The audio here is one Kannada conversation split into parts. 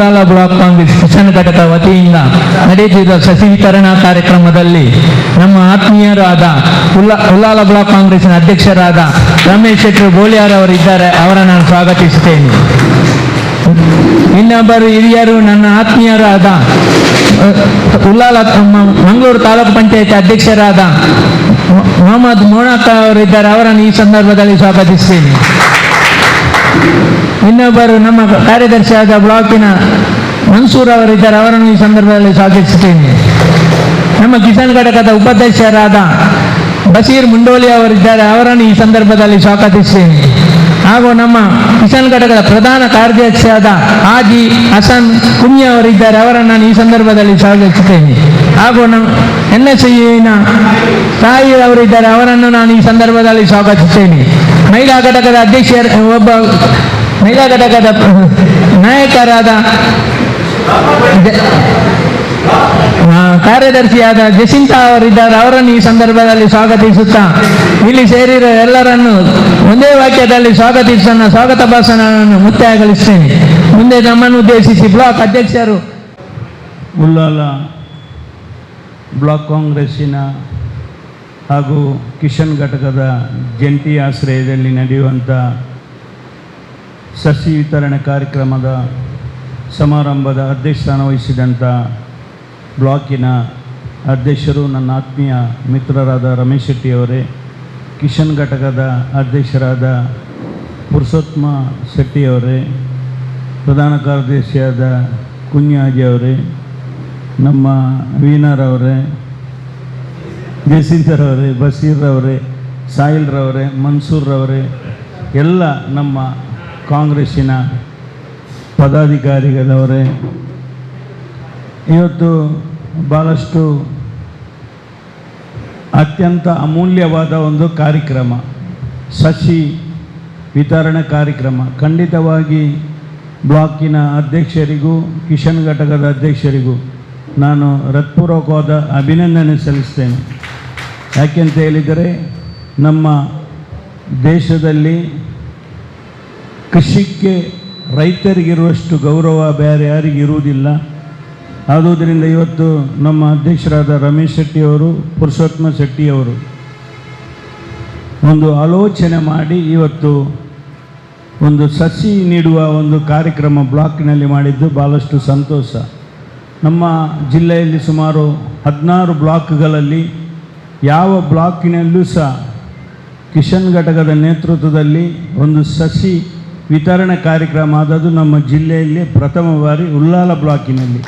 ಉಳ್ಳಾಲ ಬ್ಲಾಕ್ ಕಾಂಗ್ರೆಸ್ ಕಿಸಾನ್ ಘಟಕ ವತಿಯಿಂದ ನಡೆದಿರುವ ಸಸಿ ವಿತರಣಾ ಕಾರ್ಯಕ್ರಮದಲ್ಲಿ ನಮ್ಮ ಆತ್ಮೀಯರಾದ ಉಲ್ಲಾ ಉಲ್ಲಾಲ ಬ್ಲಾಕ್ ಕಾಂಗ್ರೆಸ್ನ ಅಧ್ಯಕ್ಷರಾದ ರಮೇಶ್ ಶೆಟ್ಟಿ ಬೋಳಿಯಾರ್ ಅವರು ಇದ್ದಾರೆ. ಅವರನ್ನು ನಾನು ಸ್ವಾಗತಿಸುತ್ತೇನೆ. ಇನ್ನೊಬ್ಬರು ಹಿರಿಯರು ನನ್ನ ಆತ್ಮೀಯರಾದ ಉಲ್ಲಾಲ ಮಂಗಳೂರು ತಾಲೂಕು ಪಂಚಾಯತ್ ಅಧ್ಯಕ್ಷರಾದ ಮೊಹಮ್ಮದ್ ಮೋಣಕ್ಕ ಅವರಿದ್ದಾರೆ ಅವರನ್ನು ಈ ಸಂದರ್ಭದಲ್ಲಿ ಸ್ವಾಗತಿಸುತ್ತೇನೆ. ಇನ್ನೊಬ್ಬರು ನಮ್ಮ ಕಾರ್ಯದರ್ಶಿಯಾದ ಬ್ಲಾಕಿನ ಮನ್ಸೂರ್ ಅವರಿದ್ದಾರೆ ಅವರನ್ನು ಈ ಸಂದರ್ಭದಲ್ಲಿ ಸ್ವಾಗತಿಸುತ್ತೇನೆ. ನಮ್ಮ ಕಿಸಾನ್ ಘಟಕದ ಉಪಾಧ್ಯಕ್ಷರಾದ ಬಸೀರ್ ಮುಂಡೋಲಿ ಅವರಿದ್ದಾರೆ ಅವರನ್ನು ಈ ಸಂದರ್ಭದಲ್ಲಿ ಸ್ವಾಗತಿಸುತ್ತೇನೆ. ಹಾಗೂ ನಮ್ಮ ಕಿಸಾನ್ ಘಟಕದ ಪ್ರಧಾನ ಕಾರ್ಯದರ್ಶಿಯಾದ ಹಾಜಿ ಹಸನ್ ಕುಮ್ಯ ಅವರಿದ್ದಾರೆ ಅವರನ್ನು ನಾನು ಈ ಸಂದರ್ಭದಲ್ಲಿ ಸ್ವಾಗತಿಸುತ್ತೇನೆ. ಹಾಗೂ ನಮ್ಮ ಎನ್ ಎಸ್ ಯುನ ಸಾಯಿ ಅವರಿದ್ದಾರೆ ಅವರನ್ನು ನಾನು ಈ ಸಂದರ್ಭದಲ್ಲಿ ಸ್ವಾಗತಿಸುತ್ತೇನೆ. ಮಹಿಳಾ ಘಟಕದ ಅಧ್ಯಕ್ಷ, ಒಬ್ಬ ಮಹಿಳಾ ಘಟಕದ ನಾಯಕರಾದ ಕಾರ್ಯದರ್ಶಿಯಾದ ಜಸಿಂತಾ ಅವರಿದ್ದಾರೆ. ಅವರನ್ನು ಈ ಸಂದರ್ಭದಲ್ಲಿ ಸ್ವಾಗತಿಸುತ್ತಾ ಇಲ್ಲಿ ಸೇರಿರೋ ಎಲ್ಲರನ್ನು ಒಂದೇ ವಾಕ್ಯದಲ್ಲಿ ಸ್ವಾಗತಿಸನ್ನ ಸ್ವಾಗತ ಭಾಷಣವನ್ನು ಮುಕ್ತಾಯಗೊಳಿಸ್ತೇನೆ ಮುಂದೆ ನಮ್ಮನ್ನು ಉದ್ದೇಶಿಸಿ ಬ್ಲಾಕ್ ಅಧ್ಯಕ್ಷರು. ಉಲ್ಲಾಲ ಬ್ಲಾಕ್ ಕಾಂಗ್ರೆಸ್ಸಿನ ಹಾಗೂ ಕಿಶನ್ ಘಟಕದ ಜಂಟಿ ಆಶ್ರಯದಲ್ಲಿ ನಡೆಯುವಂಥ ಸಸಿ ವಿತರಣೆ ಕಾರ್ಯಕ್ರಮದ ಸಮಾರಂಭದ ಅಧ್ಯಕ್ಷಸ್ಥಾನ ವಹಿಸಿದಂಥ ಬ್ಲಾಕಿನ ಅಧ್ಯಕ್ಷರು ನನ್ನ ಆತ್ಮೀಯ ಮಿತ್ರರಾದ ರಮೇಶ್ ಶೆಟ್ಟಿಯವರೇ, ಕಿಶನ್ ಘಟಕದ ಅಧ್ಯಕ್ಷರಾದ ಪುರುಷೋತ್ತಮ ಶೆಟ್ಟಿಯವರೇ, ಪ್ರಧಾನ ಕಾರ್ಯದರ್ಶಿಯಾದ ಕುನ್ಯಾಜಿ ಅವರೇ, ನಮ್ಮ ವೀಣಾರವರೇ ಅವರೇ ಬಸೀರ್ರವರೇ ಸಾಹಿಲ್ರವರೇ ಮನ್ಸೂರ್ರವರೇ ಎಲ್ಲ ನಮ್ಮ ಕಾಂಗ್ರೆಸ್ಸಿನ ಪದಾಧಿಕಾರಿಗಳವರೇ, ಇವತ್ತು ಭಾಳಷ್ಟು ಅತ್ಯಂತ ಅಮೂಲ್ಯವಾದ ಒಂದು ಕಾರ್ಯಕ್ರಮ, ಸಸಿ ವಿತರಣೆ ಕಾರ್ಯಕ್ರಮ. ಖಂಡಿತವಾಗಿ ಬ್ಲಾಕಿನ ಅಧ್ಯಕ್ಷರಿಗೂ, ಕಿಶನ್ ಘಟಕದ ಅಧ್ಯಕ್ಷರಿಗೂ ನಾನು ಹೃತ್ಪೂರ್ವಕವಾದ ಅಭಿನಂದನೆ ಸಲ್ಲಿಸ್ತೇನೆ. ಯಾಕೆಂತ ಹೇಳಿದರೆ, ನಮ್ಮ ದೇಶದಲ್ಲಿ ಕೃಷಿಗೆ ರೈತರಿಗಿರುವಷ್ಟು ಗೌರವ ಬೇರೆ ಯಾರಿಗೂ ಇರುವುದಿಲ್ಲ ಆದುದರಿಂದ ಇವತ್ತು ನಮ್ಮ ಅಧ್ಯಕ್ಷರಾದ ರಮೇಶ್ ಶೆಟ್ಟಿಯವರು ಪುರುಷೋತ್ತಮ ಶೆಟ್ಟಿಯವರು ಒಂದು ಆಲೋಚನೆ ಮಾಡಿ ಇವತ್ತು ಒಂದು ಸಸಿ ನೀಡುವ ಒಂದು ಕಾರ್ಯಕ್ರಮ ಬ್ಲಾಕ್ನಲ್ಲಿ ಮಾಡಿದ್ದು ಭಾಳಷ್ಟು ಸಂತೋಷ. ನಮ್ಮ ಜಿಲ್ಲೆಯಲ್ಲಿ ಸುಮಾರು ಹದಿನಾರು ಬ್ಲಾಕ್ಗಳಲ್ಲಿ ಯಾವ ಬ್ಲಾಕಿನಲ್ಲೂ ಸಹ ಕಿಶನ್ ಘಟಕದ ನೇತೃತ್ವದಲ್ಲಿ ಒಂದು ಸಸಿ ವಿತರಣೆ ಕಾರ್ಯಕ್ರಮ ಆದದ್ದು ನಮ್ಮ ಜಿಲ್ಲೆಯಲ್ಲಿ ಪ್ರಥಮ ಬಾರಿ ಉಲ್ಲಾಲ ಬ್ಲಾಕಿನಲ್ಲಿ.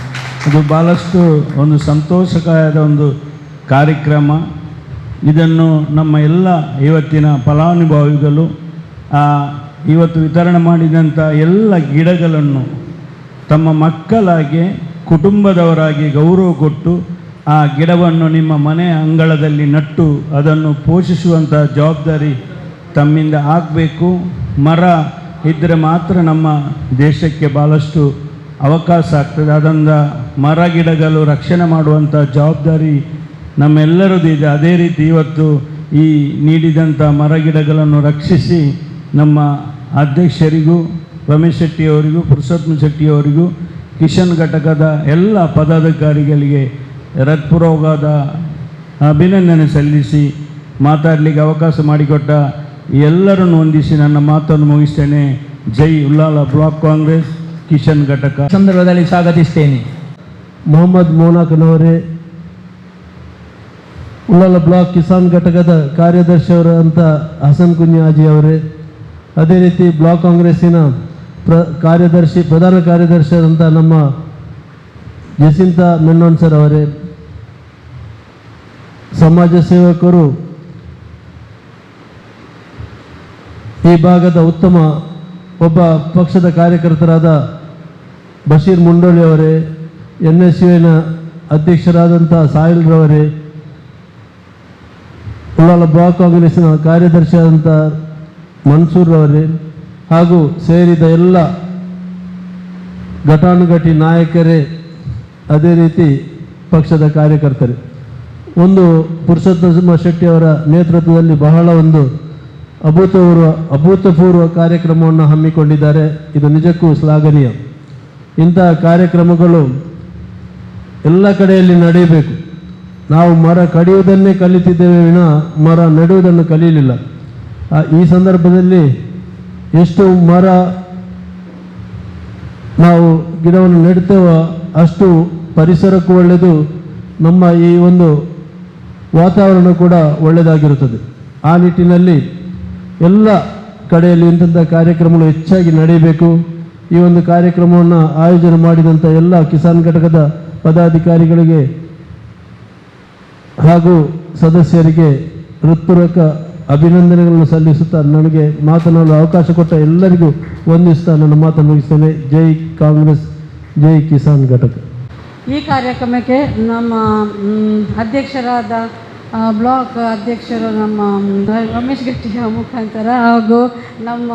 ಅದು ಭಾಳಷ್ಟು ಒಂದು ಸಂತೋಷಕರದ ಒಂದು ಕಾರ್ಯಕ್ರಮ. ಇದನ್ನು ನಮ್ಮ ಎಲ್ಲ ಇವತ್ತಿನ ಫಲಾನುಭವಿಗಳು ಇವತ್ತು ವಿತರಣೆ ಮಾಡಿದಂಥ ಎಲ್ಲ ಗಿಡಗಳನ್ನು ತಮ್ಮ ಮಕ್ಕಳಾಗಿ, ಕುಟುಂಬದವರಾಗಿ ಗೌರವ ಕೊಟ್ಟು, ಆ ಗಿಡವನ್ನು ನಿಮ್ಮ ಮನೆ ಅಂಗಳದಲ್ಲಿ ನಟ್ಟು ಅದನ್ನು ಪೋಷಿಸುವಂಥ ಜವಾಬ್ದಾರಿ ತಮ್ಮಿಂದ ಆಗಬೇಕು. ಮರ ಇದ್ದರೆ ಮಾತ್ರ ನಮ್ಮ ದೇಶಕ್ಕೆ ಭಾಳಷ್ಟು ಅವಕಾಶ ಆಗ್ತದೆ. ಅದರಿಂದ ಮರ ಗಿಡಗಳು ರಕ್ಷಣೆ ಮಾಡುವಂಥ ಜವಾಬ್ದಾರಿ ನಮ್ಮೆಲ್ಲರದ್ದು ಇದೆ. ಅದೇ ರೀತಿ ಇವತ್ತು ಈ ನೀಡಿದಂಥ ಮರ ಗಿಡಗಳನ್ನು ರಕ್ಷಿಸಿ ನಮ್ಮ ಅಧ್ಯಕ್ಷರಿಗೂ, ರಮೇಶ್ ಶೆಟ್ಟಿಯವರಿಗೂ, ಪುರುಷೋತ್ತಮ ಶೆಟ್ಟಿಯವರಿಗೂ, ಕಿಶನ್ ಘಟಕದ ಎಲ್ಲ ಪದಾಧಿಕಾರಿಗಳಿಗೆ ರತ್ಪುರೋಗದ ಅಭಿನಂದನೆ ಸಲ್ಲಿಸಿ ಮಾತಾಡಲಿಕ್ಕೆ ಅವಕಾಶ ಮಾಡಿಕೊಟ್ಟ ಎಲ್ಲರನ್ನು ಹೊಂದಿಸಿ ನನ್ನ ಮಾತನ್ನು ಮುಗಿಸ್ತೇನೆ. ಜೈ ಉಲ್ಲಾಲ ಬ್ಲಾಕ್ ಕಾಂಗ್ರೆಸ್ ಕಿಶನ್ ಘಟಕ. ಸಂದರ್ಭದಲ್ಲಿ ಸ್ವಾಗತಿಸ್ತೇನೆ. ಮೊಹಮ್ಮದ್ ಮೋನಾಕನವರೇ ಉಳ್ಳಾಲ ಬ್ಲಾಕ್ ಕಿಸಾನ್ ಘಟಕದ ಕಾರ್ಯದರ್ಶಿಯವರಂತ ಹಸನ್ ಕುನ್ಯಾಜಿ ಅವರೇ ಅದೇ ರೀತಿ ಬ್ಲಾಕ್ ಕಾಂಗ್ರೆಸ್ಸಿನ ಪ್ರ ಕಾರ್ಯದರ್ಶಿ ಪ್ರಧಾನ ಕಾರ್ಯದರ್ಶಿಯಾದಂಥ ನಮ್ಮ ಜಸಿಂತ ಮೆನ್ನೋನ್ ಸರ್ ಅವರೇ ಸಮಾಜ ಸೇವಕರು ಈ ಭಾಗದ ಉತ್ತಮ ಒಬ್ಬ ಪಕ್ಷದ ಕಾರ್ಯಕರ್ತರಾದ ಬಶೀರ್ ಮುಂಡೋಳಿ ಅವರೇ ಎನ್ ಎಸ್ ಯುವಿನ ಅಧ್ಯಕ್ಷರಾದಂಥ ಸಾಹಿಲ್ರವರೇ ಉಳ್ಳಾಲ ಬ್ಲಾಕ್ ಕಾಂಗ್ರೆಸ್ನ ಕಾರ್ಯದರ್ಶಿಯಾದಂಥ ಮನ್ಸೂರ್ರವರೇ ಹಾಗೂ ಸೇರಿದ ಎಲ್ಲ ಘಟಾನುಘಟಿ ನಾಯಕರೇ ಅದೇ ರೀತಿ ಪಕ್ಷದ ಕಾರ್ಯಕರ್ತರೇ. ಒಂದು ಪುರುಷೋತ್ತಮ ಶೆಟ್ಟಿ ಅವರ ನೇತೃತ್ವದಲ್ಲಿ ಬಹಳ ಒಂದು ಅಭೂತಪೂರ್ವ ಅಭೂತಪೂರ್ವ ಕಾರ್ಯಕ್ರಮವನ್ನು ಹಮ್ಮಿಕೊಂಡಿದ್ದಾರೆ. ಇದು ನಿಜಕ್ಕೂ ಶ್ಲಾಘನೀಯ. ಇಂತಹ ಕಾರ್ಯಕ್ರಮಗಳು ಎಲ್ಲ ಕಡೆಯಲ್ಲಿ ನಡೆಯಬೇಕು. ನಾವು ಮರ ಕಡಿಯುವುದನ್ನೇ ಕಲಿತಿದ್ದೇವೆ ವಿನ ಮರ ನೆಡುವುದನ್ನು ಕಲಿಯಲಿಲ್ಲ. ಈ ಸಂದರ್ಭದಲ್ಲಿ ಎಷ್ಟು ಮರ ನಾವು ಗಿಡವನ್ನು ನೆಡ್ತೇವೋ ಅಷ್ಟು ಪರಿಸರಕ್ಕೂ ಒಳ್ಳೆಯದು. ನಮ್ಮ ಈ ಒಂದು ವಾತಾವರಣ ಕೂಡ ಒಳ್ಳೆಯದಾಗಿರುತ್ತದೆ. ಆ ನಿಟ್ಟಿನಲ್ಲಿ ಎಲ್ಲ ಕಡೆಯಲ್ಲಿ ಇಂಥಂಥ ಕಾರ್ಯಕ್ರಮಗಳು ಹೆಚ್ಚಾಗಿ ನಡೆಯಬೇಕು. ಈ ಒಂದು ಕಾರ್ಯಕ್ರಮವನ್ನು ಆಯೋಜನೆ ಮಾಡಿದಂಥ ಎಲ್ಲ ಕಿಸಾನ್ ಘಟಕದ ಪದಾಧಿಕಾರಿಗಳಿಗೆ ಹಾಗೂ ಸದಸ್ಯರಿಗೆ ಹೃತ್ಪೂರ್ವಕ ಅಭಿನಂದನೆಗಳನ್ನು ಸಲ್ಲಿಸುತ್ತಾ ನನಗೆ ಮಾತನಾಡಲು ಅವಕಾಶ ಕೊಟ್ಟ ಎಲ್ಲರಿಗೂ ವಂದಿಸ್ತಾ ನನ್ನ ಮಾತನ್ನು ಮುಗಿಸ್ತೇನೆ. ಜೈ ಕಾಂಗ್ರೆಸ್, ಜೈ ಕಿಸಾನ್ ಘಟಕ. ಈ ಕಾರ್ಯಕ್ರಮಕ್ಕೆ ನಮ್ಮ ಅಧ್ಯಕ್ಷರಾದ ಬ್ಲಾಕ್ ಅಧ್ಯಕ್ಷರು ನಮ್ಮ ರಮೇಶ್ ಗಟ್ಟಿಯ ಮುಖಾಂತರ ಹಾಗೂ ನಮ್ಮ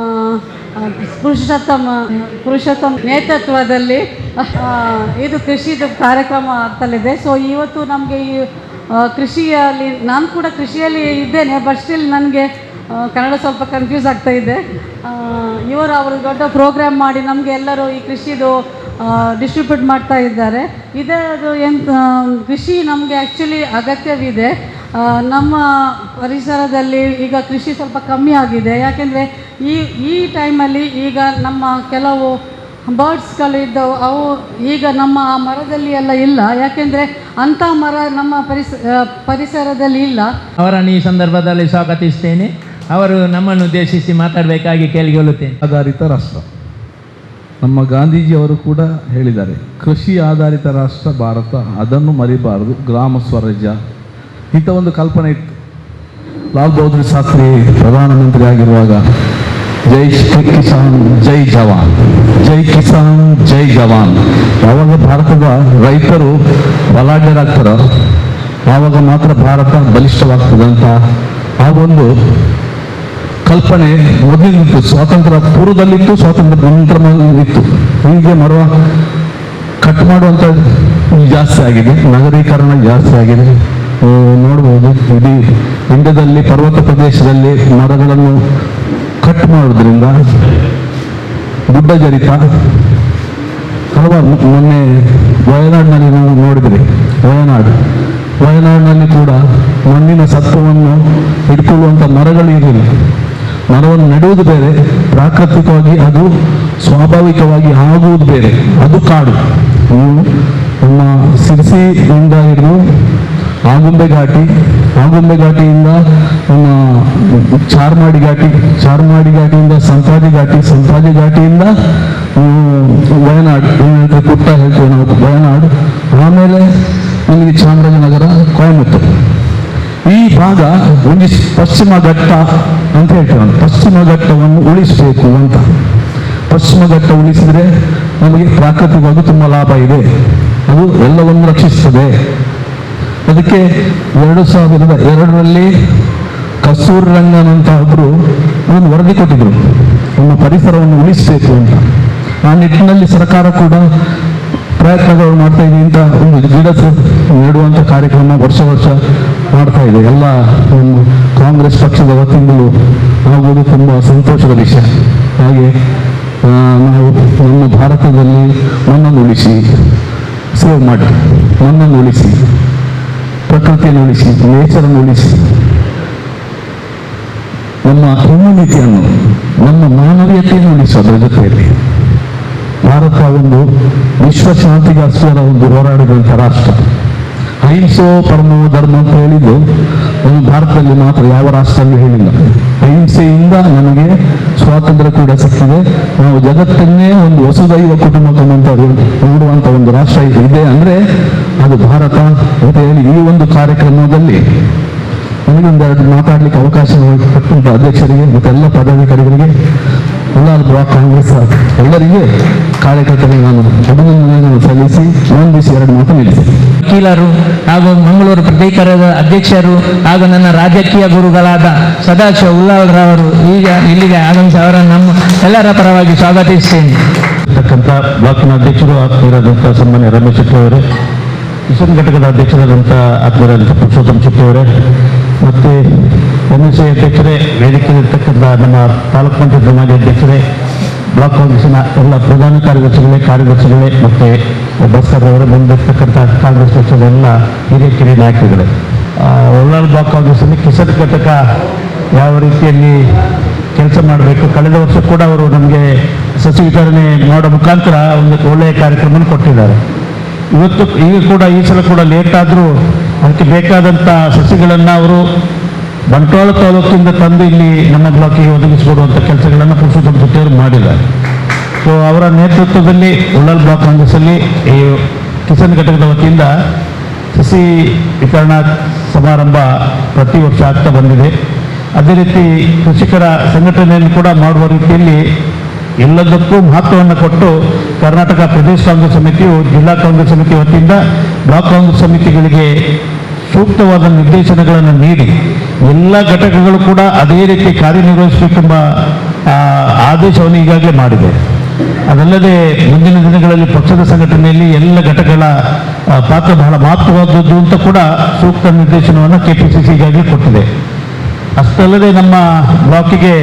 ಪುರುಷೋತ್ತಮ ಪುರುಷೋತ್ತಮ ನೇತೃತ್ವದಲ್ಲಿ ಇದು ಕೃಷಿದು ಕಾರ್ಯಕ್ರಮ ಆಗ್ತಲಿದೆ ಸೊ ಇವತ್ತು ನಮಗೆ ಈ ಕೃಷಿಯಲ್ಲಿ, ನಾನು ಕೂಡ ಕೃಷಿಯಲ್ಲಿ ಇದ್ದೇನೆ ಬಟ್ ಸ್ಟಿಲ್ ನನಗೆ ಕನ್ನಡ ಸ್ವಲ್ಪ ಕನ್ಫ್ಯೂಸ್ ಆಗ್ತಾ ಇದೆ. ಇವರು ಅವರು ದೊಡ್ಡ ಪ್ರೋಗ್ರಾಮ್ ಮಾಡಿ ನಮಗೆ ಎಲ್ಲರೂ ಈ ಕೃಷಿದು ಡಿಸ್ಟ್ರಿಬ್ಯೂಟ್ ಮಾಡ್ತಾ ಇದ್ದಾರೆ. ಇದರದು ಎಂತ ಕೃಷಿ ನಮಗೆ ಆ್ಯಕ್ಚುಲಿ ಅಗತ್ಯವಿದೆ. ನಮ್ಮ ಪರಿಸರದಲ್ಲಿ ಈಗ ಕೃಷಿ ಸ್ವಲ್ಪ ಕಮ್ಮಿ ಆಗಿದೆ. ಯಾಕೆಂದರೆ ಈ ಈ ಟೈಮಲ್ಲಿ ಈಗ ನಮ್ಮ ಕೆಲವು ಬರ್ಡ್ಸ್ಗಳು ಇದ್ದವು ಅವು ಈಗ ನಮ್ಮ ಆ ಮರದಲ್ಲಿ ಎಲ್ಲ ಇಲ್ಲ. ಯಾಕೆಂದರೆ ಅಂಥ ಮರ ನಮ್ಮ ಪರಿಸ ಪರಿಸರದಲ್ಲಿ ಇಲ್ಲ. ಅವರನ್ನು ಈ ಸಂದರ್ಭದಲ್ಲಿ ಸ್ವಾಗತಿಸ್ತೇನೆ. ಅವರು ನಮ್ಮನ್ನು ಉದ್ದೇಶಿಸಿ ಮಾತಾಡಬೇಕಾಗಿ ಕೇಳಿಕೊಳ್ಳುತ್ತೇನೆ. ಆಧಾರಿತ ರಾಷ್ಟ್ರ. ನಮ್ಮ ಗಾಂಧೀಜಿಯವರು ಕೂಡ ಹೇಳಿದ್ದಾರೆ ಕೃಷಿ ಆಧಾರಿತ ರಾಷ್ಟ್ರ ಭಾರತ ಅದನ್ನು ಮರಿಬಾರದು ಗ್ರಾಮ ಸ್ವರಾಜ್ಯ. ಇಂಥ ಒಂದು ಕಲ್ಪನೆ ಇತ್ತು. ಲಾಲ್ ಬಹದ್ದೂರ್ ಶಾಸ್ತ್ರಿ ಪ್ರಧಾನಮಂತ್ರಿ ಆಗಿರುವಾಗ, ಜೈ ಕಿಸಾನ್ ಜೈ ಜವಾನ್, ಜೈ ಕಿಸಾನ್, ಜೈ ಜವಾನ್. ಯಾವಾಗ ಭಾರತದ ರೈತರು ಬಲಾಢ್ಯರಾಗ್ತಾರೋ ಆವಾಗ ಮಾತ್ರ ಭಾರತ ಬಲಿಷ್ಠವಾಗ್ತದಂತ ಆ ಒಂದು ಕಲ್ಪನೆ ಮೊದಲಿನಿತ್ತು ಸ್ವಾತಂತ್ರ್ಯ ಪೂರ್ವದಲ್ಲಿತ್ತು, ಸ್ವಾತಂತ್ರ್ಯ ಇತ್ತು. ಹೀಗೆ ಮರುವ ಕಟ್ ಮಾಡುವಂಥ ಜಾಸ್ತಿ ಆಗಿದೆ, ನಗರೀಕರಣ ಜಾಸ್ತಿ ಆಗಿದೆ. ನೋಡ್ಬೋದು. ಇಡೀ ಇಂಡಿಯಾದಲ್ಲಿ ಪರ್ವತ ಪ್ರದೇಶದಲ್ಲಿ ಮರಗಳನ್ನು ಕಟ್ ಮಾಡೋದ್ರಿಂದ ಗುಡ್ಡ ಜರಿತ. ಹಲವಾರು ಮೊನ್ನೆ ವಯನಾಡಿನಲ್ಲಿ ನಾವು ನೋಡಿದ್ರಿ ವಯನಾಡು. ವಯನಾಡಿನಲ್ಲಿ ಕೂಡ ಮಣ್ಣಿನ ಸತ್ವವನ್ನು ಹಿಡ್ಕೊಳ್ಳುವಂಥ ಮರಗಳು ಇರಲಿಲ್ಲ. ಮರವನ್ನು ನೆಡುವುದು ಬೇರೆ, ಪ್ರಾಕೃತಿಕವಾಗಿ ಅದು ಸ್ವಾಭಾವಿಕವಾಗಿ ಆಗುವುದು ಬೇರೆ. ಅದು ಕಾಡು. ನಮ್ಮ ಸಿರಿಸಿಯಿಂದ ಹಿಡಿದು ಆಗುಂಬೆ ಘಾಟಿ ಆಗುಂಬೆ ಘಾಟಿಯಿಂದ ಚಾರ್ಮಾಡಿ ಘಾಟಿ ಚಾರ್ಮಾಡಿ ಘಾಟಿಯಿಂದ ಸಂತಾಜಿ ಘಾಟಿ ಸಂತ್ರಾಜಿ ಘಾಟಿಯಿಂದ ವಯನಾಡ್ ಏನಂದ್ರೆ ಕುಟ್ಟ ಹೇಳ್ತೇವೆ ನಾವು, ವಯನಾಡು, ಆಮೇಲೆ ನಿಮಗೆ ಚಾಮರಾಜನಗರ, ಕೊಯಮತ್ತೂರು. ಈ ಭಾಗ ಒಂದು ಪಶ್ಚಿಮ ಘಟ್ಟ ಅಂತ ಹೇಳ್ತೇವೆ. ಪಶ್ಚಿಮ ಘಟ್ಟವನ್ನು ಉಳಿಸಬೇಕು ಅಂತ. ಪಶ್ಚಿಮ ಘಟ್ಟ ಉಳಿಸಿದ್ರೆ ನಮಗೆ ಪ್ರಾಕೃತಿಕವಾಗಿ ತುಂಬ ಲಾಭ ಇದೆ. ಅದು ಎಲ್ಲವನ್ನು ರಕ್ಷಿಸ್ತದೆ. ಅದಕ್ಕೆ ಎರಡು ಸಾವಿರದ ಎರಡರಲ್ಲಿ ಕಸ್ತೂರ್ ರಂಗನ್ ಅಂತ ಒಬ್ಬರು ಒಂದು ವರದಿ ಕೊಟ್ಟಿದ್ರು. ನಮ್ಮ ಪರಿಸರವನ್ನು ಉಳಿಸಬೇಕು ಅಂತ. ಆ ನಿಟ್ಟಿನಲ್ಲಿ ಸರ್ಕಾರ ಕೂಡ ಪ್ರಯತ್ನಗಳು ಮಾಡ್ತಾ ಇದೆ ಅಂತ ಒಂದು ಗಿಡ ನೆಡುವಂಥ ಕಾರ್ಯಕ್ರಮ ವರ್ಷ ವರ್ಷ ಮಾಡ್ತಾ ಇದೆ. ಎಲ್ಲ ಒಂದು ಕಾಂಗ್ರೆಸ್ ಪಕ್ಷದ ವತಿಯಿಂದಲೂ ಆಗುವುದು ತುಂಬ ಸಂತೋಷದ ವಿಷಯ. ಹಾಗೆ ನಾವು ನಮ್ಮ ಭಾರತದಲ್ಲಿ ಮಣ್ಣನ್ನು ಉಳಿಸಿ, ಸೇವ್ ಮಾಡಿ, ಮಣ್ಣನ್ನು ಉಳಿಸಿ. ಪ್ರಕೃತಿಯನ್ನು ಉಳಿಸಿ ನೇಚರನ್ನು ಉಳಿಸಿ. ನಮ್ಮ ಹ್ಯುಮ್ಯಾನಿಟಿಯನ್ನು ನಮ್ಮ ಮಾನವೀಯತೆಯನ್ನು ಉಳಿಸೋದ್ರ ಜೊತೆಯಲ್ಲಿ. ಭಾರತ ಒಂದು ವಿಶ್ವ ಶಾಂತಿಗೋಸ್ಕರ ಒಂದು ಹೋರಾಡಿದಂಥ ರಾಷ್ಟ್ರ. ಅಹಿಂಸೋ ಪರಮೋ ಧರ್ಮ ಅಂತ ಹೇಳಿದ್ದು ನಮ್ಮ ಭಾರತದಲ್ಲಿ ಮಾತ್ರ ಯಾವ ರಾಷ್ಟ್ರದಲ್ಲೂ ಹೇಳಿಲ್ಲ. ಅಹಿಂಸೆಯಿಂದ ನಮಗೆ ಸ್ವಾತಂತ್ರ್ಯ ಕೂಡ ಸಿಗ್ತದೆ. ನಾವು ಜಗತ್ತನ್ನೇ ಒಂದು ವಸುದೈವ ಅಂತ ನೋಡುವಂಥ ಒಂದು ರಾಷ್ಟ್ರ ಇದೆ ಅಂದರೆ ಅದು ಭಾರತ ಅಂತ ಈ ಒಂದು ಕಾರ್ಯಕ್ರಮದಲ್ಲಿ ನನಗೊಂದೆರಡು ಮಾತಾಡ್ಲಿಕ್ಕೆ ಅವಕಾಶ ಕೊಟ್ಟಂತ ಅಧ್ಯಕ್ಷರಿಗೆ ಮತ್ತೆಲ್ಲ ಪದಾಧಿಕಾರಿಗಳಿಗೆ ಎಲ್ಲ ಬ್ಲಾಕ್ ಕಾಂಗ್ರೆಸ್ ಎಲ್ಲರಿಗೆ ಕಾರ್ಯಕರ್ತರಿಗೆ ನಾನು ಅಭಿನಂದನೆಯನ್ನು ಸಲ್ಲಿಸಿ ವಂದಿಸಿ ಎರಡು ಮಾತು ನಿಲ್ಲಿಸಿ. ವಕೀಲರು ಹಾಗೂ ಮಂಗಳೂರು ಪ್ರತೀಕರದ ಅಧ್ಯಕ್ಷರು ಹಾಗೂ ನನ್ನ ರಾಜಕೀಯ ಗುರುಗಳಾದ ಸದಾಶಿವ ಉಲ್ಲಾಲ್ರವರು ಈಗ ಇಲ್ಲಿಗೆ ಆಗಮಿಸಿ ಅವರನ್ನು ನಮ್ಮ ಎಲ್ಲರ ಪರವಾಗಿ ಸ್ವಾಗತಿಸ್ತೇನೆ ಇರ್ತಕ್ಕಂಥ ಬ್ಲಾಕಿನ ಅಧ್ಯಕ್ಷರು, ಆತ್ಮೀಯರಾದಂಥ ಸನ್ಮಾನ್ಯ ರಮೇಶ್ ಶೆಟ್ಟಿ ಅವರೇ ಕಿಶನ್ ಘಟಕದ ಅಧ್ಯಕ್ಷರಾದಂಥ ಆತ್ಮೀಯರಾದಂಥ ಪುರುಷೋತ್ತಮ ಶೆಟ್ಟಿ ಅವರೇ ಮತ್ತು ಎನ್ ಎಸ್ ಐ ಅಧ್ಯಕ್ಷರೇ, ವೇದಿಕೆಯಲ್ಲಿರ್ತಕ್ಕಂಥ ನಮ್ಮ ತಾಲೂಕು ಪಂಚಾಯತ್ ಮಾಜಿ ಅಧ್ಯಕ್ಷರೇ ಬ್ಲಾಕ್ ಕಾಂಗ್ರೆಸ್ನ ಎಲ್ಲ ಪ್ರಧಾನ ಕಾರ್ಯದರ್ಶಿಗಳೇ ಕಾರ್ಯದರ್ಶಿಗಳೇ ಮತ್ತು ಬಸ್ಕರ್ ಮುಂದಿರ್ತಕ್ಕಂಥ ಕಾಂಗ್ರೆಸ್ ಪಕ್ಷದ ಎಲ್ಲ ಹಿರಿಯ ಕಿರಿಯ ನಾಯಕರುಗಳೇ. ಒಳ್ಳಾಲ್ ಬ್ಲಾಕ್ ಬ್ಲಾಕ್ ಕಾಂಗ್ರೆಸ್ಸಲ್ಲಿ ಕಿಸತ್ ಘಟಕ ಯಾವ ರೀತಿಯಲ್ಲಿ ಕೆಲಸ ಮಾಡಬೇಕು? ಕಳೆದ ವರ್ಷ ಕೂಡ ಅವರು ನಮಗೆ ಸಸಿ ವಿತರಣೆ ಮಾಡೋ ಮುಖಾಂತರ ಒಂದು ಒಳ್ಳೆಯ ಕಾರ್ಯಕ್ರಮ ಕೊಟ್ಟಿದ್ದಾರೆ. ಇವತ್ತು ಈಗ ಕೂಡ ಈ ಸಲ ಕೂಡ ಲೇಟ್ ಆದರೂ ಅದಕ್ಕೆ ಬೇಕಾದಂಥ ಸಸಿಗಳನ್ನು ಅವರು ಬಂಟ್ವಾಳ ತಾಲೂಕಿಂದ ತಂದು ಇಲ್ಲಿ ನಮ್ಮ ಬ್ಲಾಕಿಗೆ ಒದಗಿಸಿಕೊಡುವಂಥ ಕೆಲಸಗಳನ್ನು ಪುರುಷೋತ್ತಮ ಜೊತೆಯವರು ಮಾಡಿದ್ದಾರೆ ಸೊ ಅವರ ನೇತೃತ್ವದಲ್ಲಿ ಉಳ್ಳಲ್ ಬ್ಲಾಕ್ ಕಾಂಗ್ರೆಸ್ಸಲ್ಲಿ ಈ ಕಿಸಾನ್ ಘಟಕದ ವತಿಯಿಂದ ಸಸಿ ವಿತರಣಾ ಸಮಾರಂಭ ಪ್ರತಿ ವರ್ಷ ಆಗ್ತಾ ಬಂದಿದೆ. ಅದೇ ರೀತಿ ಕೃಷಿಕರ ಸಂಘಟನೆಯನ್ನು ಕೂಡ ಮಾಡುವ ರೀತಿಯಲ್ಲಿ ಎಲ್ಲದಕ್ಕೂ ಮಹತ್ವವನ್ನು ಕೊಟ್ಟು ಕರ್ನಾಟಕ ಪ್ರದೇಶ ಕಾಂಗ್ರೆಸ್ ಸಮಿತಿಯು ಜಿಲ್ಲಾ ಕಾಂಗ್ರೆಸ್ ಸಮಿತಿ ವತಿಯಿಂದ ಬ್ಲಾಕ್ ಕಾಂಗ್ರೆಸ್ ಸಮಿತಿಗಳಿಗೆ ಸೂಕ್ತವಾದ ನಿರ್ದೇಶನಗಳನ್ನು ನೀಡಿ ಎಲ್ಲ ಘಟಕಗಳು ಕೂಡ ಅದೇ ರೀತಿ ಕಾರ್ಯನಿರ್ವಹಿಸಬೇಕೆಂಬ ಆದೇಶವನ್ನು ಈಗಾಗಲೇ ಮಾಡಿದೆ. ಅದಲ್ಲದೆ ಮುಂದಿನ ದಿನಗಳಲ್ಲಿ ಪಕ್ಷದ ಸಂಘಟನೆಯಲ್ಲಿ ಎಲ್ಲ ಘಟಕಗಳ ಪಾತ್ರ ಬಹಳ ಮಹತ್ವವಾದದ್ದು ಅಂತ ಕೂಡ ಸೂಕ್ತ ನಿರ್ದೇಶನವನ್ನು ಕೆ ಪಿ ಸಿ ಸಿ ಈಗಾಗಲೇ ಕೊಟ್ಟಿದೆ. ಅಷ್ಟಲ್ಲದೆ ನಮ್ಮ ಬ್ಲಾಕಿಗೆ,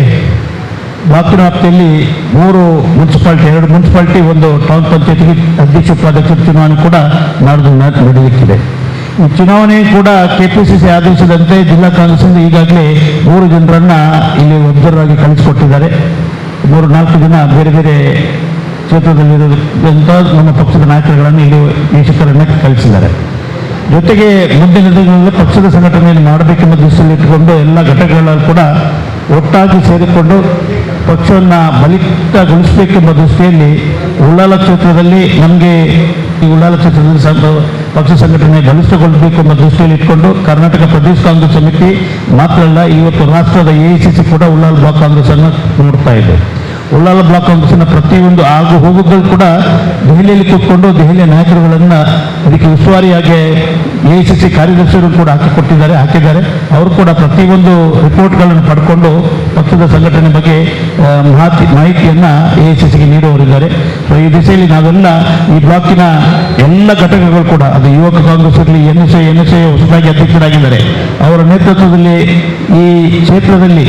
ಬ್ಲಾಕಿನ ವ್ಯಾಪ್ತಿಯಲ್ಲಿ ಮೂರು ಮುನ್ಸಿಪಾಲ್ಟಿ, ಎರಡು ಮುನ್ಸಿಪಾಲ್ಟಿ, ಒಂದು ಟೌನ್ ಪಂಚಾಯತ್ಗೆ ಅಧ್ಯಕ್ಷ ಉಪಾಧ್ಯಕ್ಷರ ಚುನಾವಣೆ ಕೂಡ ನಾಡಿದ ನಡೆಯುತ್ತಿದೆ ಚುನಾವಣೆ ಕೂಡ ಕೆಪಿಸಿಸಿ ಆದೇಶದಂತೆ ಜಿಲ್ಲಾ ಕಾಂಗ್ರೆಸ್ ಈಗಾಗಲೇ ಮೂರು ಜನರನ್ನ ಇಲ್ಲಿ ಒಬ್ಬರಾಗಿ ಕಳಿಸಿಕೊಟ್ಟಿದ್ದಾರೆ. ಮೂರು, ನಾಲ್ಕು ಜನ ಬೇರೆ ಬೇರೆ ಕ್ಷೇತ್ರದಲ್ಲಿರುವಂತಹ ನಮ್ಮ ಪಕ್ಷದ ನಾಯಕರುಗಳನ್ನು ಇಲ್ಲಿ ವೀಕ್ಷಕರನ್ನ ಕಳಿಸಿದ್ದಾರೆ. ಜೊತೆಗೆ ಮುಂದಿನ ದಿನಗಳಲ್ಲಿ ಪಕ್ಷದ ಸಂಘಟನೆಯನ್ನು ಮಾಡಬೇಕೆಂಬ ದೃಷ್ಟಿಯಲ್ಲಿ ಇಟ್ಟುಕೊಂಡು ಎಲ್ಲ ಘಟಕಗಳಲ್ಲೂ ಕೂಡ ಒಟ್ಟಾಗಿ ಸೇರಿಕೊಂಡು ಪಕ್ಷವನ್ನು ಬಲಿಷ್ಠಗೊಳಿಸಬೇಕೆಂಬ ದೃಷ್ಟಿಯಲ್ಲಿ ಉಳ್ಳಾಲ ಕ್ಷೇತ್ರದಲ್ಲಿ ನಮಗೆ ಈ ಉಳ್ಳಾಲ ಕ್ಷೇತ್ರದಲ್ಲಿ ಪಕ್ಷ ಸಂಘಟನೆ ಬಲಿಷ್ಠಗೊಳ್ಳಬೇಕು ಎಂಬ ದೃಷ್ಟಿಯಲ್ಲಿ ಇಟ್ಕೊಂಡು ಕರ್ನಾಟಕ ಪ್ರದೇಶ ಕಾಂಗ್ರೆಸ್ ಸಮಿತಿ ಮಾತ್ರ ಅಲ್ಲ ಇವತ್ತು ರಾಷ್ಟ್ರದ ಎಐಸಿಸಿ ಕೂಡ ಉಳ್ಳಾಲ್ ಬ್ಲಾಕ್ ಕಾಂಗ್ರೆಸ್ ಅನ್ನು ನೋಡ್ತಾ ಇದೆ. ಉಳ್ಳಾಲ ಬ್ಲಾಕ್ ಕಾಂಗ್ರೆಸ್ನ ಪ್ರತಿಯೊಂದು ಆಗು ಹೋಗುಗಳು ಕೂಡ ದೆಹಲಿಯಲ್ಲಿ ಕೂತ್ಕೊಂಡು ದೆಹಲಿಯ ನಾಯಕರುಗಳನ್ನು ಅದಕ್ಕೆ ಉಸ್ತುವಾರಿಯಾಗಿ ಎ ಸಿ ಸಿ ಕಾರ್ಯದರ್ಶಿಗಳು ಕೂಡ ಹಾಕಿಕೊಟ್ಟಿದ್ದಾರೆ ಹಾಕಿದ್ದಾರೆ. ಅವರು ಕೂಡ ಪ್ರತಿಯೊಂದು ರಿಪೋರ್ಟ್ಗಳನ್ನು ಪಡ್ಕೊಂಡು ಪಕ್ಷದ ಸಂಘಟನೆ ಬಗ್ಗೆ ಮಾಹಿತಿ ಮಾಹಿತಿಯನ್ನು ಎ ಸಿ ಸಿಗೆ ನೀಡುವವರಿದ್ದಾರೆ. ಸೊ ಈ ದಿಸೆಯಲ್ಲಿ ನಾವೆಲ್ಲ ಈ ಬ್ಲಾಕಿನ ಎಲ್ಲ ಘಟಕಗಳು ಕೂಡ, ಅದು ಯುವಕ ಕಾಂಗ್ರೆಸ್ ಇರಲಿ, N S N S A ಹೊಸದಾಗಿ ಅಧ್ಯಕ್ಷರಾಗಿದ್ದಾರೆ. ಅವರ ನೇತೃತ್ವದಲ್ಲಿ ಈ ಕ್ಷೇತ್ರದಲ್ಲಿ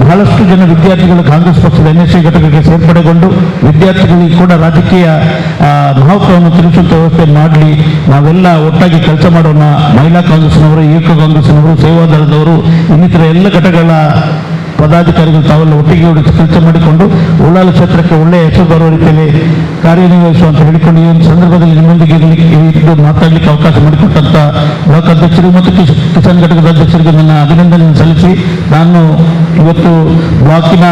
ಬಹಳಷ್ಟು ಜನ ವಿದ್ಯಾರ್ಥಿಗಳು ಕಾಂಗ್ರೆಸ್ ಪಕ್ಷದ ಎನ್ ಎಸ್ ಸಿ ಘಟಕಕ್ಕೆ ಸೇರ್ಪಡೆಗೊಂಡು ವಿದ್ಯಾರ್ಥಿಗಳಿಗೆ ಕೂಡ ರಾಜಕೀಯ ಮಹತ್ವವನ್ನು ತಿಳಿಸುವಂಥ ವ್ಯವಸ್ಥೆ ಮಾಡಲಿ. ನಾವೆಲ್ಲ ಒಟ್ಟಾಗಿ ಕೆಲಸ ಮಾಡೋಣ. ಮಹಿಳಾ ಕಾಂಗ್ರೆಸ್ನವರು ಯುವಕ ಕಾಂಗ್ರೆಸ್ನವರು, ಸೇವಾದಳದವರು, ಇನ್ನಿತರ ಎಲ್ಲ ಘಟಕಗಳ ಪದಾಧಿಕಾರಿಗಳು ತಾವೆಲ್ಲ ಒಟ್ಟಿಗೆ ಒಟ್ಟಿಗೆ ಕೆಲಸ ಮಾಡಿಕೊಂಡು ಉಳ್ಳಾಲ ಕ್ಷೇತ್ರಕ್ಕೆ ಒಳ್ಳೆಯ ಹೆಸರು ಬರುವ ರೀತಿಯಲ್ಲಿ ಕಾರ್ಯನಿರ್ವಹಿಸುವಂತ ಹೇಳಿಕೊಂಡು ಈ ಒಂದು ಸಂದರ್ಭದಲ್ಲಿ ನಿಮ್ಮೊಂದಿಗೆ ಇದ್ದು ಮಾತಾಡಲಿಕ್ಕೆ ಅವಕಾಶ ಮಾಡಿಕೊಟ್ಟಂಥ ಬ್ಲಾಕ್ ಅಧ್ಯಕ್ಷರಿಗೆ ಮತ್ತು ಕಿಸ್- ಕಿಸಾನ್ ಘಟಕದ ಅಧ್ಯಕ್ಷರಿಗೆ ನನ್ನ ಅಭಿನಂದನೆ ಸಲ್ಲಿಸಿ ನಾನು ಇವತ್ತು ಬ್ಲಾಕಿನ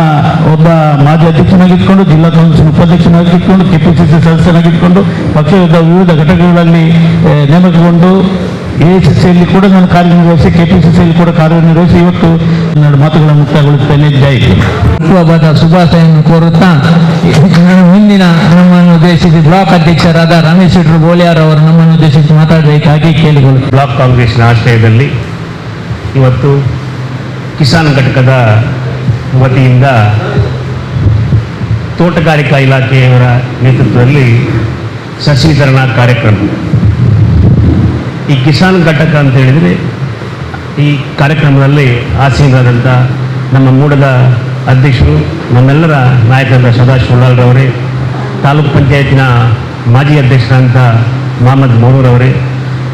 ಒಬ್ಬ ಮಾಜಿ ಅಧ್ಯಕ್ಷನಾಗಿಟ್ಕೊಂಡು ಜಿಲ್ಲಾ ಕಾಂಗ್ರೆಸ್ನ ಸಿ ಕೆಪಿಸಿಸಿ ಸದಸ್ಯನಾಗಿಟ್ಕೊಂಡು ಪಕ್ಷದ ವಿವಿಧ ಘಟಕಗಳಲ್ಲಿ ನೇಮಕಗೊಂಡು ಎ ಯಲ್ಲಿ ಕೂಡ ನಾನು ಕಾರ್ಯನಿರ್ವಹಿಸಿ ಕೆಪಿಸಿಸಿಯಲ್ಲಿ ಕೂಡ ಕಾರ್ಯನಿರ್ವಹಿಸಿ ಇವತ್ತು ನನ್ನ ಮಾತುಗಳನ್ನು ಮುಕ್ತಗೊಳಿಸುತ್ತೇನೆ ಜೈ ಹಿಂದ್. ಹುಟ್ಟುಹಬ್ಬದ ಶುಭಾಶಯನ್ನು ಕೋರುತ್ತಾ ನಾನು ಮುಂದಿನ ನಮ್ಮನ್ನು ಉದ್ದೇಶಿಸಿ ಬ್ಲಾಕ್ ಅಧ್ಯಕ್ಷರಾದ ರಮೇಶ್ ಶೆಟ್ರು ಗೋಳಿಯಾರ್ ಅವರು ನಮ್ಮನ್ನು ಉದ್ದೇಶಿಸಿ ಮಾತಾಡಬೇಕಾಗಿ ಕೇಳಿಕೊಳ್ಳುತ್ತೇನೆ ಬ್ಲಾಕ್ ಕಾಂಗ್ರೆಸ್ನ ಆಶ್ರಯದಲ್ಲಿ ಇವತ್ತು ಕಿಸಾನ್ ಘಟಕದ ವತಿಯಿಂದ ತೋಟಗಾರಿಕಾ ಇಲಾಖೆಯವರ ನೇತೃತ್ವದಲ್ಲಿ ಸಸಿ ವಿತರಣಾ ಕಾರ್ಯಕ್ರಮ ಈ ಕಿಸಾನ್ ಘಟಕ ಅಂತ ಹೇಳಿದರೆ ಈ ಕಾರ್ಯಕ್ರಮದಲ್ಲಿ ಆಸೀನರಾದಂಥ ನಮ್ಮ ಮೂಡದ ಅಧ್ಯಕ್ಷರು, ನಮ್ಮೆಲ್ಲರ ನಾಯಕರಾದ ಸದಾಶ್ ರವರೇ ತಾಲೂಕು ಪಂಚಾಯತಿನ ಮಾಜಿ ಅಧ್ಯಕ್ಷರಾದಂಥ ಮೊಹಮ್ಮದ್ ಮೋರೂರವರೇ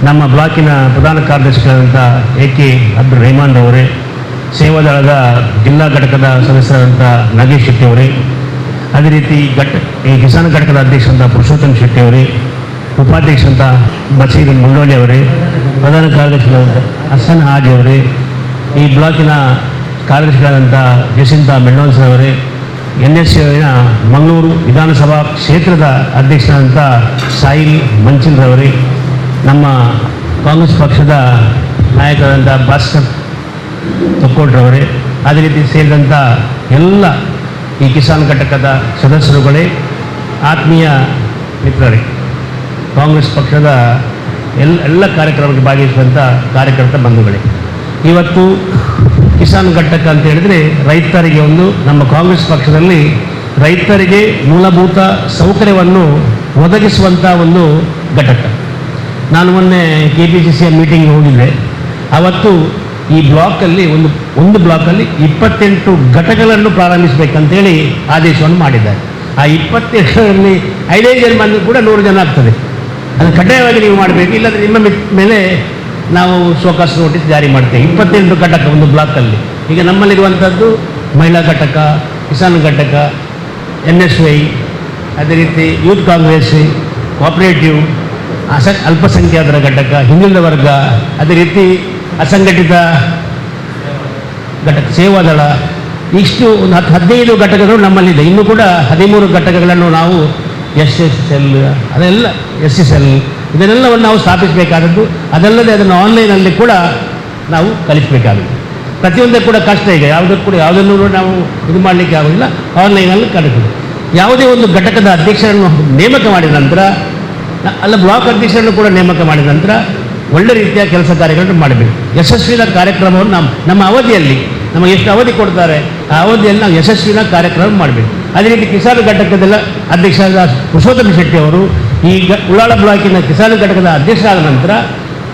ನಮ್ಮ ಬ್ಲಾಕಿನ ಪ್ರಧಾನ ಕಾರ್ಯದರ್ಶಿಗಳಾದಂಥ ಎ ಕೆ ಅಬ್ದುಲ್ ರೆಹಮಾನ್ ರವರೇ ಸೇವಾದಳದ ಜಿಲ್ಲಾ ಘಟಕದ ಸದಸ್ಯರಾದಂಥ ನಾಗೇಶ್ ಶೆಟ್ಟಿ ಅವರೇ, ಅದೇ ರೀತಿ ಘಟ, ಈ ಕಿಸಾನ್ ಘಟಕದ ಅಧ್ಯಕ್ಷರಂತ ಪುರುಷೋತ್ತಮ್ ಶೆಟ್ಟಿ ಅವರೇ ಉಪಾಧ್ಯಕ್ಷ ಅಂತ ಬಸೀರ್ ಮುಂಡೋಳಿ ಅವರೇ, ಪ್ರಧಾನ ಕಾರ್ಯದರ್ಶಿಗಳಾದಂಥ ಹಸನ್ ಹಾಜಿ ಅವರೇ, ಈ ಬ್ಲಾಕಿನ ಕಾರ್ಯದರ್ಶಿಗಳಾದಂಥ ಜಸಿಂತ ಮೆಂಡೋನ್ಸನ್ ಅವರೇ ಎನ್ ಎಸ್ ಸಿನ ಮಂಗಳೂರು ವಿಧಾನಸಭಾ ಕ್ಷೇತ್ರದ ಅಧ್ಯಕ್ಷರಾದಂಥ ಸಾಯಿಲ್ ಮಂಚಿಲ್ರವರೇ ನಮ್ಮ ಕಾಂಗ್ರೆಸ್ ಪಕ್ಷದ ನಾಯಕರಾದಂಥ ಭಾಸ್ಕರ್ ತೊಕ್ಕೋಟ್ರವರೇ ಅದೇ ರೀತಿ ಸೇರಿದಂಥ ಎಲ್ಲ ಈ ಕಿಸಾನ್ ಘಟಕದ ಸದಸ್ಯರುಗಳೇ, ಆತ್ಮೀಯ ಮಿತ್ರರೇ. ಕಾಂಗ್ರೆಸ್ ಪಕ್ಷದ ಎಲ್ಲ ಎಲ್ಲ ಕಾರ್ಯಕ್ರಮಕ್ಕೆ ಭಾಗವಹಿಸುವಂಥ ಕಾರ್ಯಕರ್ತ ಬಂಧುಗಳೇ. ಇವತ್ತು ಕಿಸಾನ್ ಘಟಕ ಅಂತ ಹೇಳಿದರೆ ರೈತರಿಗೆ ಒಂದು, ನಮ್ಮ ಕಾಂಗ್ರೆಸ್ ಪಕ್ಷದಲ್ಲಿ ರೈತರಿಗೆ ಮೂಲಭೂತ ಸೌಕರ್ಯವನ್ನು ಒದಗಿಸುವಂಥ ಒಂದು ಘಟಕ. ನಾನು ಮೊನ್ನೆ ಕೆ ಪಿ ಸಿ ಸಿಯ ಮೀಟಿಂಗ್ಗೆ ಹೋಗಿದ್ದೆ. ಅವತ್ತು ಈ ಬ್ಲಾಕಲ್ಲಿ ಒಂದು ಒಂದು ಬ್ಲಾಕಲ್ಲಿ ಇಪ್ಪತ್ತೆಂಟು ಘಟಕಗಳನ್ನು ಪ್ರಾರಂಭಿಸಬೇಕಂತೇಳಿ ಆದೇಶವನ್ನು ಮಾಡಿದ್ದಾರೆ. ಆ ಇಪ್ಪತ್ತೆಂಟರಲ್ಲಿ ಐದೈದು ಜನ ಬಂದು ಕೂಡ ನೂರು ಜನ ಆಗ್ತದೆ. ಅದು ಕಡ್ಡಾಯವಾಗಿ ನೀವು ಮಾಡಬೇಕು. ಇಲ್ಲದ್ರೆ ನಿಮ್ಮ ಮೇಲೆ ನಾವು ಶೋಕಾಸ್ ನೋಟಿಸ್ ಜಾರಿ ಮಾಡ್ತೇವೆ. ಇಪ್ಪತ್ತೆಂಟು ಘಟಕ ಒಂದು ಬ್ಲಾಕಲ್ಲಿ ಈಗ ನಮ್ಮಲ್ಲಿರುವಂಥದ್ದು ಮಹಿಳಾ ಘಟಕ, ಕಿಸಾನ್ ಘಟಕ ಎನ್ ಎಸ್ ವೈ ಅದೇ ರೀತಿ ಯೂತ್ ಕಾಂಗ್ರೆಸ್ ಕೋಆಪರೇಟಿವ್ ಅಸ, ಅಲ್ಪಸಂಖ್ಯಾತರ ಘಟಕ, ಹಿಂದುಳಿದ ವರ್ಗ, ಅದೇ ರೀತಿ ಅಸಂಘಟಿತ ಘಟಕ ಸೇವಾದಳ ಇಷ್ಟು ಒಂದು ಹತ್ತು ಹದಿನೈದು ಘಟಕಗಳು ನಮ್ಮಲ್ಲಿದೆ. ಇನ್ನೂ ಕೂಡ ಹದಿಮೂರು ಘಟಕಗಳನ್ನು ನಾವು ಎಸ್ ಎಸ್ ಎಲ್, ಅದೆಲ್ಲ ಎಸ್ ಎಸ್ ಎಲ್, ಇದನ್ನೆಲ್ಲವನ್ನು ನಾವು ಸ್ಥಾಪಿಸಬೇಕಾದದ್ದು, ಅದಲ್ಲದೆ ಅದನ್ನು ಆನ್ಲೈನಲ್ಲಿ ಕೂಡ ನಾವು ಕಲಿಸಬೇಕಾಗುತ್ತೆ ಪ್ರತಿಯೊಂದಕ್ಕೂ ಕೂಡ ಕಷ್ಟ ಈಗ ಯಾವುದಕ್ಕೂ ಕೂಡ ಯಾವುದನ್ನು ನಾವು ಇದು ಮಾಡಲಿಕ್ಕೆ ಆಗೋದಿಲ್ಲ, ಆನ್ಲೈನಲ್ಲಿ ಕಲಿಸಬೇಕು ಯಾವುದೇ ಒಂದು ಘಟಕದ ಅಧ್ಯಕ್ಷರನ್ನು ನೇಮಕ ಮಾಡಿದ ನಂತರ, ಅಲ್ಲ, ಬ್ಲಾಕ್ ಅಧ್ಯಕ್ಷರನ್ನು ಕೂಡ ನೇಮಕ ಮಾಡಿದ ನಂತರ, ಒಳ್ಳೆ ರೀತಿಯ ಕೆಲಸ ಕಾರ್ಯಗಳನ್ನು ಮಾಡಬೇಕು. ಯಶಸ್ವಿನ ಕಾರ್ಯಕ್ರಮವನ್ನು ನಮ್ಮ ನಮ್ಮ ಅವಧಿಯಲ್ಲಿ, ನಮಗೆ ಎಷ್ಟು ಅವಧಿ ಕೊಡ್ತಾರೆ, ಆ ಅವಧಿಯಲ್ಲಿ ನಾವು ಯಶಸ್ವಿನ ಕಾರ್ಯಕ್ರಮ ಮಾಡಬೇಕು. ಅದೇ ರೀತಿ ಕಿಸಾನ್ ಘಟಕದ ಅಧ್ಯಕ್ಷರಾದ ಪುರುಷೋತ್ತಮ ಶೆಟ್ಟಿ ಅವರು ಈ ಗ- ಉಳ್ಳಾಳ ಬ್ಲಾಕಿನ ಕಿಸಾನ್ ಘಟಕದ ಅಧ್ಯಕ್ಷರಾದ ನಂತರ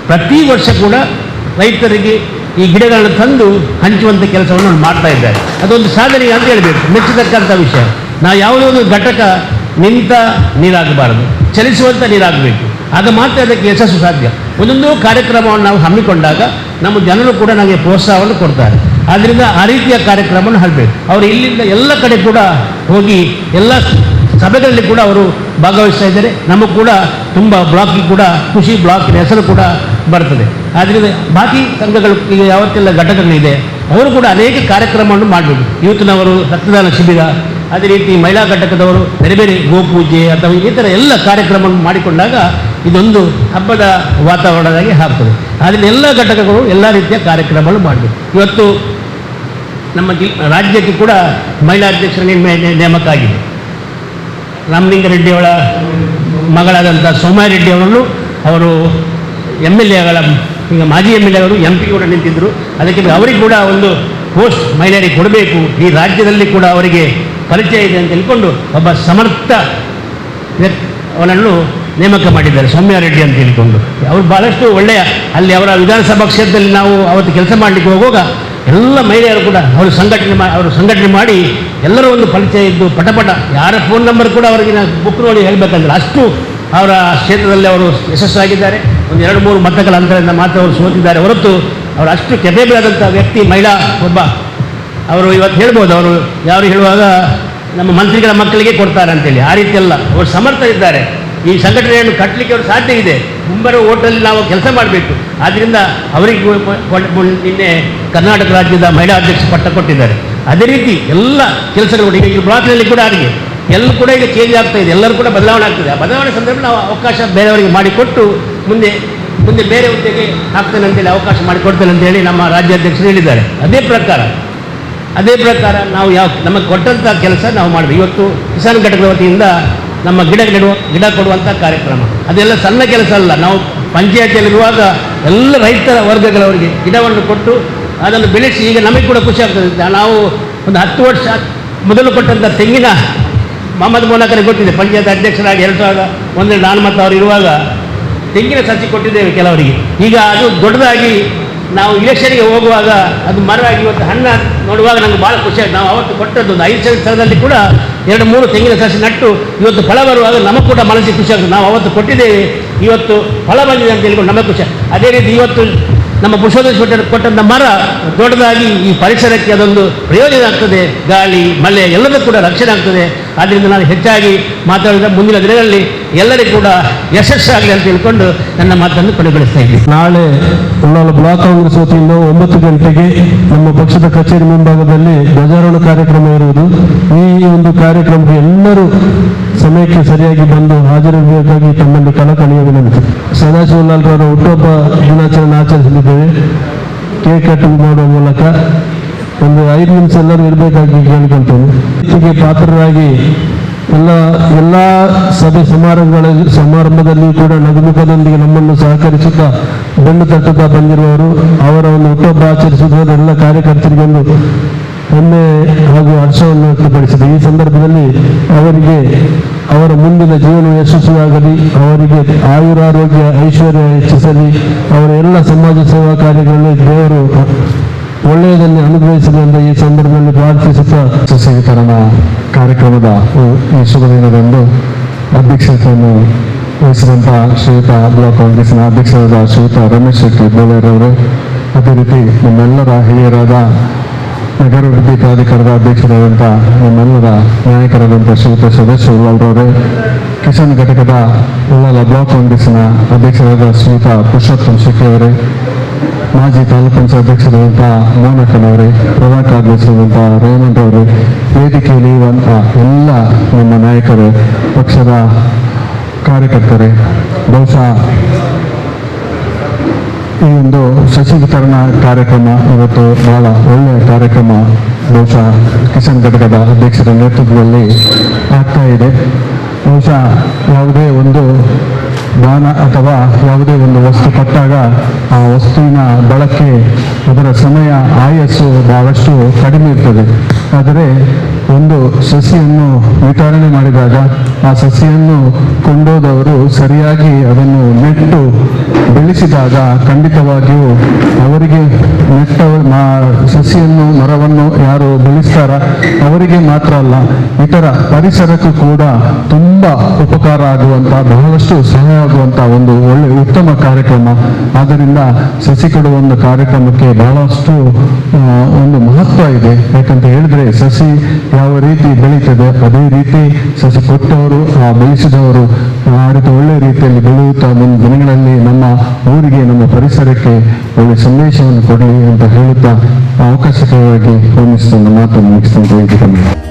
ಪ್ರತಿ ವರ್ಷ ಕೂಡ ರೈತರಿಗೆ ಈ ಗಿಡಗಳನ್ನು ತಂದು ಹಂಚುವಂಥ ಕೆಲಸವನ್ನು ಮಾಡ್ತಾ ಇದ್ದಾರೆ. ಅದೊಂದು ಸಾಧನೆ ಅಂತ ಹೇಳಬೇಕು. ಮೆಚ್ಚತಕ್ಕಂಥ ವಿಷಯ. ನಾವು ಯಾವುದೇ ಒಂದು ಘಟಕ ನಿಂತ ನೀರಾಗಬಾರದು. ಚಲಿಸುವಂಥ ನೀರಾಗಬೇಕು. ಆಗ ಮಾತ್ರ ಅದಕ್ಕೆ ಯಶಸ್ಸು ಸಾಧ್ಯ. ಒಂದೊಂದು ಕಾರ್ಯಕ್ರಮವನ್ನು ನಾವು ಹಮ್ಮಿಕೊಂಡಾಗ ನಮ್ಮ ಜನರು ಕೂಡ ನಮಗೆ ಪ್ರೋತ್ಸಾಹವನ್ನು ಕೊಡ್ತಾರೆ. ಆದ್ದರಿಂದ ಆ ರೀತಿಯ ಕಾರ್ಯಕ್ರಮವನ್ನು ಹಾಡಬೇಕು ಅವರು ಇಲ್ಲಿಂದ ಎಲ್ಲ ಕಡೆ ಕೂಡ ಹೋಗಿ ಎಲ್ಲ ಸಭೆಗಳಲ್ಲಿ ಕೂಡ ಅವರು ಭಾಗವಹಿಸ್ತಾ ಇದ್ದಾರೆ. ನಮಗೂ ಕೂಡ ತುಂಬ ಬ್ಲಾಕಿಗೆ ಕೂಡ ಖುಷಿ, ಬ್ಲಾಕಿನ ಹೆಸರು ಕೂಡ ಬರ್ತದೆ. ಆದ್ದರಿಂದ ಬಾಕಿ ಸಂಘಗಳು ಈಗ ಯಾವತ್ತೆಲ್ಲ ಘಟಕಗಳಿದೆ, ಅವರು ಕೂಡ ಅನೇಕ ಕಾರ್ಯಕ್ರಮವನ್ನು ಮಾಡಬೇಕು ಯೂತ್ನವರು ರಕ್ತದಾನ ಶಿಬಿರ, ಅದೇ ರೀತಿ ಮಹಿಳಾ ಘಟಕದವರು ಬೇರೆ ಬೇರೆ ಗೋಪೂಜೆ ಅಥವಾ ಈ ಥರ ಎಲ್ಲ ಕಾರ್ಯಕ್ರಮವನ್ನು ಮಾಡಿಕೊಂಡಾಗ ಇದೊಂದು ಹಬ್ಬದ ವಾತಾವರಣದಾಗಿ ಹಾಕ್ತದೆ ಆದ್ದರಿಂದ ಎಲ್ಲ ಘಟಕಗಳು ಎಲ್ಲ ರೀತಿಯ ಕಾರ್ಯಕ್ರಮಗಳು ಮಾಡಬೇಕು ಇವತ್ತು ನಮ್ಮ ಜಿ ರಾಜ್ಯಕ್ಕೆ ಕೂಡ ಮಹಿಳಾ ಅಧ್ಯಕ್ಷರ ನೇಮ- ನೇಮಕ ಆಗಿದೆ ರಾಮಲಿಂಗಾರೆಡ್ಡಿಯವರ ಮಗಳಾದಂಥ ಸೋಮಾರೆಡ್ಡಿ ಅವರನ್ನು ಅವರು ಎಂ ಎಲ್ ಎಗಳ, ಈಗ ಮಾಜಿ ಎಂ ಎಲ್ ಎ ಅವರು ಎಂ ಪಿ ಕೂಡ ನಿಂತಿದ್ದರು ಅದಕ್ಕೆ ಅವರಿಗೆ ಕೂಡ ಒಂದು ಪೋಸ್ಟ್ ಮಹಿಳೆಯರಿಗೆ ಕೊಡಬೇಕು. ಈ ರಾಜ್ಯದಲ್ಲಿ ಕೂಡ ಅವರಿಗೆ ಪರಿಚಯ ಇದೆ ಅಂತ ತಿಳ್ಕೊಂಡು ಒಬ್ಬ ಸಮರ್ಥ ಅವನನ್ನು ನೇಮಕ ಮಾಡಿದ್ದಾರೆ ಸೌಮ್ಯ ರೆಡ್ಡಿ ಅಂತ ತಿಳ್ಕೊಂಡು ಅವರು ಭಾಳಷ್ಟು ಒಳ್ಳೆಯ, ಅಲ್ಲಿ ಅವರ ವಿಧಾನಸಭಾ ಕ್ಷೇತ್ರದಲ್ಲಿ ನಾವು ಅವತ್ತು ಕೆಲಸ ಮಾಡಲಿಕ್ಕೆ ಹೋಗುವಾಗ ಎಲ್ಲ ಮಹಿಳೆಯರು ಕೂಡ ಅವರು ಸಂಘಟನೆ ಮಾ ಅವರು ಸಂಘಟನೆ ಮಾಡಿ ಎಲ್ಲರೂ ಒಂದು ಪರಿಚಯ ಇದ್ದು ಪಟಪಟ ಯಾರ ಫೋನ್ ನಂಬರ್ ಕೂಡ ಅವರಿಗೆ ನಾನು ಬುಕ್ ನೋಡಿ ಹೇಳಬೇಕಂದ್ರೆ ಅಷ್ಟು ಅವರ ಕ್ಷೇತ್ರದಲ್ಲಿ ಅವರು ಯಶಸ್ಸಾಗಿದ್ದಾರೆ. ಒಂದು ಎರಡು ಮೂರು ಮತಗಳ ಅಂತರದಿಂದ ಮಾತ್ರ ಅವರು ಸೋತಿದ್ದಾರೆ ಹೊರತು ಅವರು ಅಷ್ಟು ಕೆಪೇಬಲ್ ಆದಂಥ ವ್ಯಕ್ತಿ, ಮಹಿಳಾ, ಒಬ್ಬ. ಅವರು ಇವತ್ತು ಹೇಳ್ಬೋದು, ಅವರು ಯಾರು ಹೇಳುವಾಗ ನಮ್ಮ ಮಂತ್ರಿಗಳ ಮಕ್ಕಳಿಗೆ ಕೊಡ್ತಾರೆ ಅಂತೇಳಿ. ಆ ರೀತಿ ಅಲ್ಲ ಅವರು ಸಮರ್ಥ ಇದ್ದಾರೆ ಈ ಸಂಘಟನೆಯನ್ನು ಕಟ್ಟಲಿಕ್ಕೆ ಅವರು ಸಾಧ್ಯ ಇದೆ. ಮುಂಬರುವ ಓಟಲ್ಲಿ ನಾವು ಕೆಲಸ ಮಾಡಬೇಕು. ಆದ್ದರಿಂದ ಅವರಿಗೆ ನಿನ್ನೆ ಕರ್ನಾಟಕ ರಾಜ್ಯದ ಮಹಿಳಾ ಅಧ್ಯಕ್ಷ ಪಟ್ಟ ಕೊಟ್ಟಿದ್ದಾರೆ. ಅದೇ ರೀತಿ ಎಲ್ಲ ಕೆಲಸಗಳು ಈಗ ಬ್ಲಾಕ್ನಲ್ಲಿ ಕೂಡ ಅವರಿಗೆ ಎಲ್ಲ ಕೂಡ ಈಗ ಚೇಂಜ್ ಆಗ್ತಾ ಇದೆ. ಎಲ್ಲರೂ ಕೂಡ ಬದಲಾವಣೆ ಆಗ್ತದೆ. ಆ ಬದಲಾವಣೆ ಸಂದರ್ಭ ನಾವು ಅವಕಾಶ ಬೇರೆಯವರಿಗೆ ಮಾಡಿಕೊಟ್ಟು ಮುಂದೆ ಮುಂದೆ ಬೇರೆ ಹುದ್ದೆಗೆ ಹಾಕ್ತೇನೆ ಅಂತೇಳಿ ಅವಕಾಶ ಮಾಡಿಕೊಡ್ತೇನೆ ಅಂತೇಳಿ ನಮ್ಮ ರಾಜ್ಯಾಧ್ಯಕ್ಷರು ಹೇಳಿದ್ದಾರೆ. ಅದೇ ಪ್ರಕಾರ ಅದೇ ಪ್ರಕಾರ ನಾವು ಯಾವ, ನಮಗೆ ಕೊಟ್ಟಂಥ ಕೆಲಸ ನಾವು ಮಾಡಬೇಕು. ಇವತ್ತು ಕಿಸಾನ್ ಘಟಕದ ವತಿಯಿಂದ ನಮ್ಮ ಗಿಡ ನೆಡುವ, ಗಿಡ ಕೊಡುವಂಥ ಕಾರ್ಯಕ್ರಮ. ಅದೆಲ್ಲ ಸಣ್ಣ ಕೆಲಸ ಅಲ್ಲ. ನಾವು ಪಂಚಾಯತಿಯಲ್ಲಿರುವಾಗ ಎಲ್ಲ ರೈತರ ವರ್ಗಗಳವರಿಗೆ ಗಿಡವನ್ನು ಕೊಟ್ಟು ಅದನ್ನು ಬೆಳೆಸಿ ಈಗ ನಮಗೆ ಕೂಡ ಖುಷಿ ಆಗ್ತದೆ. ನಾವು ಒಂದು ಹತ್ತು ವರ್ಷ ಮೊದಲು ಕೊಟ್ಟಂಥ ತೆಂಗಿನ ಮೊಹಮ್ಮದ್ ಮೋನಕರಿಗೆ ಕೊಟ್ಟಿದೆ ಪಂಚಾಯತ್ ಅಧ್ಯಕ್ಷರಾಗಿ ಎರಡು ಸಾವಿರದ ಒಂದರಲ್ಲಿ ನಾನು ಮತ್ತು ಅವರು ಇರುವಾಗ ತೆಂಗಿನ ಸಸಿ ಕೊಟ್ಟಿದ್ದೇವೆ ಕೆಲವರಿಗೆ. ಈಗ ಅದು ದೊಡ್ಡದಾಗಿ ನಾವು ಇಲೆಕ್ಷನ್ಗೆ ಹೋಗುವಾಗ ಅದು ಮರವಾಗಿ ಇವತ್ತು ಹಣ್ಣು ನೋಡುವಾಗ ನನಗೆ ಭಾಳ ಖುಷಿ ಆಯ್ತು. ನಾವು ಅವತ್ತು ಕೊಟ್ಟದ್ದು ಒಂದು ಐದು ಸಾವಿರ ಸ್ಥಳದಲ್ಲಿ ಕೂಡ ಎರಡು ಮೂರು ತೆಂಗಿನ ಸಸಿ ನಟ್ಟು ಇವತ್ತು ಫಲ ಬರುವಾಗ ನಮಗೆ ಕೂಡ ಮನಸ್ಸಿಗೆ ಖುಷಿ ಆಗ್ತದೆ ನಾವು ಅವತ್ತು ಕೊಟ್ಟಿದ್ದೇವೆ. ಇವತ್ತು ಫಲ ಬಂದಿದೆ ಅಂತ ಹೇಳ್ಕೊಂಡು ನಮಗೆ ಖುಷಿ ಅದೇ ರೀತಿ ಇವತ್ತು ನಮ್ಮ ಪುರುಷೋತ್ತಮ ಕೊಟ್ಟಂಥ ಮರ ದೊಡ್ಡದಾಗಿ ಈ ಪರಿಸರಕ್ಕೆ ಅದೊಂದು ಪ್ರಯೋಜನ ಆಗ್ತದೆ. ಗಾಳಿ, ಮಳೆ ಎಲ್ಲದೂ ಕೂಡ ರಕ್ಷಣೆ ಆಗ್ತದೆ. ಆದ್ದರಿಂದ ನಾನು ಹೆಚ್ಚಾಗಿ ಮಾತಾಡಿದ ಮುಂದಿನ ದಿನಗಳಲ್ಲಿ ಎಲ್ಲರಿಗೂ ಕೂಡ ಯಶಸ್ಸಾಗಲಿ ಅಂತ ತಿಳ್ಕೊಂಡು ನನ್ನ ಮಾತನ್ನು ಕೊನೆಗೊಳಿಸ್ತಾ ಇದ್ದೀನಿ. ನಾಳೆ ಉಳ್ಳಾಲ ಬ್ಲಾಕ್ ಕಾಂಗ್ರೆಸ್ ವತಿಯಿಂದ ಒಂಬತ್ತು ಗಂಟೆಗೆ ನಮ್ಮ ಪಕ್ಷದ ಕಚೇರಿ ಮುಂಭಾಗದಲ್ಲಿ ಧ್ವಜಾರೋಹಣ ಕಾರ್ಯಕ್ರಮ ಇರುವುದು. ಈ ಒಂದು ಕಾರ್ಯಕ್ರಮಕ್ಕೆ ಎಲ್ಲರೂ ಸಮಯಕ್ಕೆ ಸರಿಯಾಗಿ ಬಂದು ಹಾಜರಿರಬೇಕಾಗಿ ತಮ್ಮಲ್ಲಿ ಕಳಕಳಿಯ ವಿನಂತಿ. ಸದಾಶಿವಲಾಲ್ರವರ ಹುಟ್ಟುಹಬ್ಬ ದಿನಾಚರಣೆ ಆಚರಿಸಲಿದ್ದೇವೆ. ಕೇಕ್ ಕಟ್ಟಿಂಗ್ ಮಾಡುವ ಮೂಲಕ. ಒಂದು ಐದು ನಿಮಿಷ ಎಲ್ಲರೂ ಇರಬೇಕಾಗಿ ಕೇಳ್ಕೊಳ್ತೇನೆ ಪಾತ್ರರಾಗಿ ಎಲ್ಲ ಎಲ್ಲ ಸಭೆ ಸಮಾರಂಭಗಳ, ಸಮಾರಂಭದಲ್ಲಿ ಕೂಡ ನಗುಮುಖದೊಂದಿಗೆ ನಮ್ಮನ್ನು ಸಹಕರಿಸುತ್ತಾ ಬೆನ್ನು ತಟ್ಟುತ್ತಾ ಬಂದಿರುವವರು ಅವರ ಒಂದು ಹುಟ್ಟುಹಬ್ಬ ಆಚರಿಸುವುದರ ಎಲ್ಲ ಕಾರ್ಯಕರ್ತರಿಗೊಂದು ಹೆಮ್ಮೆ ಹಾಗೂ ಹರ್ಷವನ್ನು ವ್ಯಕ್ತಪಡಿಸಿದೆ. ಈ ಸಂದರ್ಭದಲ್ಲಿ ಅವರಿಗೆ ಅವರ ಮುಂದಿನ ಜೀವನ ಯಶಸ್ವಿಯಾಗಲಿ, ಅವರಿಗೆ ಆಯುರಾರೋಗ್ಯ ಐಶ್ವರ್ಯ ಹೆಚ್ಚಿಸಲಿ, ಅವರ ಎಲ್ಲ ಸಮಾಜ ಸೇವಾ ಕಾರ್ಯಗಳಲ್ಲಿ ದೇವರು ಒಳ್ಳೆಯದನ್ನು ಅನುಗ್ರಹಿಸಲಿ ಎಂದು ಈ ಸಂದರ್ಭದಲ್ಲಿ ಪ್ರಾರ್ಥಿಸುತ್ತಾ ಸಸ್ಯ ಕಾರ್ಯಕ್ರಮದ ಈ ಶುಭ ದಿನದಂದು ಅಧ್ಯಕ್ಷತೆಯನ್ನು ವಹಿಸಿದಂತಹ ಶ್ರೀಯುತ ಬ್ಲಾಕ್ ಕಾಂಗ್ರೆಸ್ನ ಅಧ್ಯಕ್ಷರಾದ ಶ್ರೀಯುತ ರಮೇಶ್ ಶೆಟ್ಟಿ ಬೋಳೇರವರು ಅದೇ ರೀತಿ ನಮ್ಮೆಲ್ಲರ ಹಿರಿಯರಾದ ನಗರಾಭಿವೃದ್ಧಿ ಪ್ರಾಧಿಕಾರದ ಅಧ್ಯಕ್ಷರಾದಂಥ ನಮ್ಮೆಲ್ಲರ ನಾಯಕರಾದಂಥ ಶ್ರೀಯುತ ಸದಸ್ಯ ಉಳ್ಳಾಲ್ರವರೇ ಕಿಸಾನ್ ಘಟಕದ ಉಳ್ಳಾಲ ಬ್ಲಾಕ್ ಕಾಂಗ್ರೆಸ್ನ ಅಧ್ಯಕ್ಷರಾದ ಶ್ರೀಯುತ ಪುರುಷೋತ್ತಮ್ ಶೆಟ್ಟಿ ಅವರೇ, ಮಾಜಿ ತಾಲೂಕು ಪಂಚಾಯತ್ ಅಧ್ಯಕ್ಷರಾದಂಥ ಮೋನಕ್ಕನವರೇ ಪ್ರಧಾನ ಕಾರ್ಯದರ್ಶಿಯಾದಂಥ ರೇಮಂತ್ ಅವರು, ವೇದಿಕೆಯಲ್ಲಿ ಇರುವಂಥ ಎಲ್ಲ ನಮ್ಮ ನಾಯಕರು, ಪಕ್ಷದ ಕಾರ್ಯಕರ್ತರೇ, ಬಹುಶಃ ಈ ಒಂದು ಸಸಿ ವಿತರಣಾ ಕಾರ್ಯಕ್ರಮ ಇವತ್ತು ಬಹಳ ಒಳ್ಳೆಯ ಕಾರ್ಯಕ್ರಮ ಬಹುಶಃ ಕಿಸಾನ್ ಘಟಕದ ಅಧ್ಯಕ್ಷರ ನೇತೃತ್ವದಲ್ಲಿ ಆಗ್ತಾ ಇದೆ. ಬಹುಶಃ ಯಾವುದೇ ಒಂದು ದಾನ ಅಥವಾ ಯಾವುದೇ ಒಂದು ವಸ್ತು ಕೊಟ್ಟಾಗ ಆ ವಸ್ತುವಿನ ಬಳಕೆ ಅದರ ಸಮಯ ಆಯಸ್ಸು ಬಹಳಷ್ಟು ಕಡಿಮೆ ಇರ್ತದೆ. ಆದರೆ ಒಂದು ಸಸಿಯನ್ನು ವಿತರಣೆ ಮಾಡಿದಾಗ ಆ ಸಸಿಯನ್ನು ಕೊಂಡೋದವರು ಸರಿಯಾಗಿ ಅದನ್ನು ನೆಟ್ಟು ಬೆಳೆಸಿದಾಗ ಖಂಡಿತವಾಗಿಯೂ ಅವರಿಗೆ ನೆಟ್ಟ ಸಸಿಯನ್ನು, ಮರವನ್ನು ಯಾರು ಬೆಳೆಸ್ತಾರ ಅವರಿಗೆ ಮಾತ್ರ ಅಲ್ಲ, ಇತರ ಪರಿಸರಕ್ಕೂ ಕೂಡ ತುಂಬ ಉಪಕಾರ ಆಗುವಂತ, ಬಹಳಷ್ಟು ಸಹಾಯ ಆಗುವಂತ ಒಂದು ಒಳ್ಳೆ ಉತ್ತಮ ಕಾರ್ಯಕ್ರಮ. ಆದ್ದರಿಂದ ಸಸಿ ಕೊಡುವ ಒಂದು ಕಾರ್ಯಕ್ರಮಕ್ಕೆ ಬಹಳಷ್ಟು ಒಂದು ಮಹತ್ವ ಇದೆ. ಯಾಕಂತ ಹೇಳಿದ್ರೆ ಸಸಿ ಯಾವ ರೀತಿ ಬೆಳೀತದೆ, ಅದೇ ರೀತಿ ಸಸಿ ಕೊಟ್ಟವರು, ಆ, ಬೆಳೆಸಿದವರು ಆ ರೀತಿ ಒಳ್ಳೆ ರೀತಿಯಲ್ಲಿ ಬೆಳೆಯುತ್ತಾ ಮುಂದಿನ ದಿನಗಳಲ್ಲಿ ನಮ್ಮ ಊರಿಗೆ, ನಮ್ಮ ಪರಿಸರಕ್ಕೆ ಒಳ್ಳೆ ಸಂದೇಶವನ್ನು ಕೊಡಲಿ ಅಂತ ಹೇಳುತ್ತಾ ಅವಕಾಶಕ್ಕಾಗಿ ಹೋಮಿಸ್ತಾ ಮಾತನ್ನು ಮುಗಿಸ್ತಂತ